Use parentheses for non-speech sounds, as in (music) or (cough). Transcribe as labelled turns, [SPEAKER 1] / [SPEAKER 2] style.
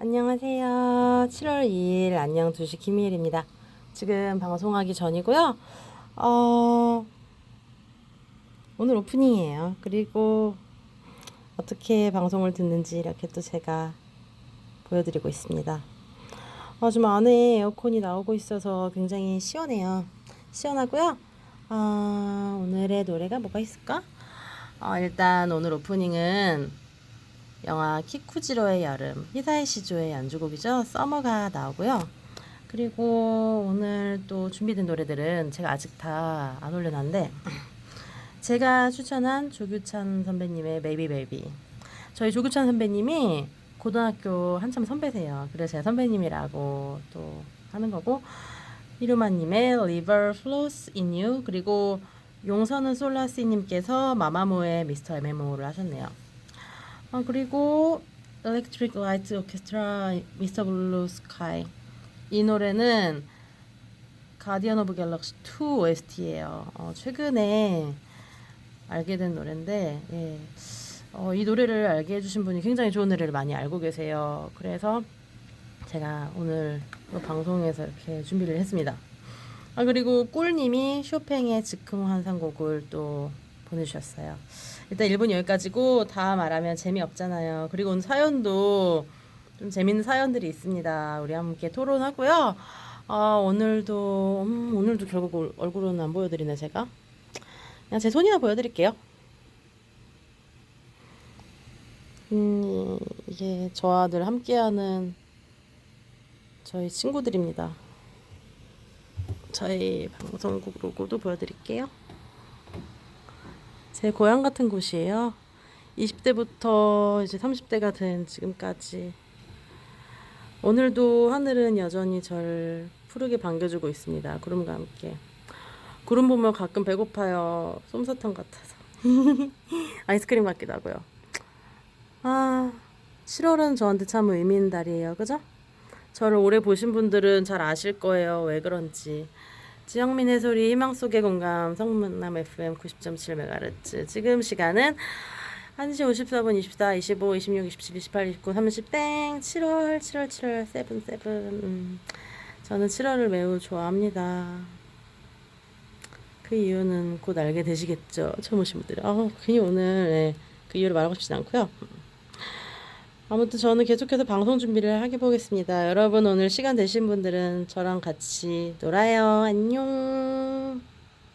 [SPEAKER 1] 안녕하세요. 7월 2일 안녕 2시 김희일입니다. 지금 방송하기 전이고요. 어, 오늘 오프닝이에요. 그리고 어떻게 방송을 듣는지 이렇게 또 제가 보여드리고 있습니다. 어, 지금 안에 에어컨이 나오고 있어서 굉장히 시원해요. 시원하고요. 어, 오늘의 노래가 뭐가 있을까? 어, 일단 오늘 오프닝은 영화 키쿠지로의 여름 히사에 시조의 연주곡이죠. 서머가 나오고요. 그리고 오늘 또 준비된 노래들은 제가 아직 다 안 올려놨는데 제가 추천한 조규찬 선배님의 베이비 베이비 저희 조규찬 선배님이 고등학교 한참 선배세요. 그래서 제가 선배님이라고 또 하는 거고 이루마님의 River Flows in You 그리고 용서는 솔라시님께서 마마무의 미스터 MMO를 하셨네요. 어, 그리고 Electric Light Orchestra Mr. Blue Sky 이 노래는 가디언 오브 갤럭시 2 OST예요. 어, 최근에 알게 된 노래인데 예. 어, 이 노래를 알게 해주신 분이 굉장히 좋은 노래를 많이 알고 계세요. 그래서 제가 오늘 또 방송에서 이렇게 준비를 했습니다. 아, 그리고 꿀님이 쇼팽의 즉흥 환상곡을 또 보내주셨어요. 일단 1분 여기까지고 다 말하면 재미없잖아요. 그리고 오늘 사연도 좀 재밌는 사연들이 있습니다. 우리 함께 토론하고요. 아, 오늘도 음, 오늘도 결국 얼- 얼굴은 안 보여드리네 제가. 그냥 제 손이나 보여드릴게요. 음, 이게 저와 늘 함께하는 저희 친구들입니다. 저희 방송국 로고도 보여드릴게요. 제 고향 같은 곳이에요. 20대부터 이제 30대가 된 지금까지. 오늘도 하늘은 여전히 절 푸르게 반겨주고 있습니다. 구름과 함께. 구름 보면 가끔 배고파요. 솜사탕 같아서. (laughs) 아이스크림 같기도 하고요. 아, 7월은 저한테 참 의미 있는 달이에요. 그죠? 저를 오래 보신 분들은 잘 아실 거예요. 왜 그런지. 지영민의 소리 희망 속의 공감 성문남 FM 90.7MHz 지금 시간은 1시 54분 24, 25, 26, 27, 28, 29, 30 땡. 7월 7월 7월 세븐 세븐. 음, 저는 7월을 매우 좋아합니다. 그 이유는 곧 알게 되시겠죠. 처음 오신 분들이. 아, 괜히 오늘 네, 그 이유를 말하고 싶진 않고요. 아무튼 저는 계속해서 방송 준비를 하게 보겠습니다. 여러분 오늘 시간 되신 분들은 저랑 같이 놀아요. 안녕.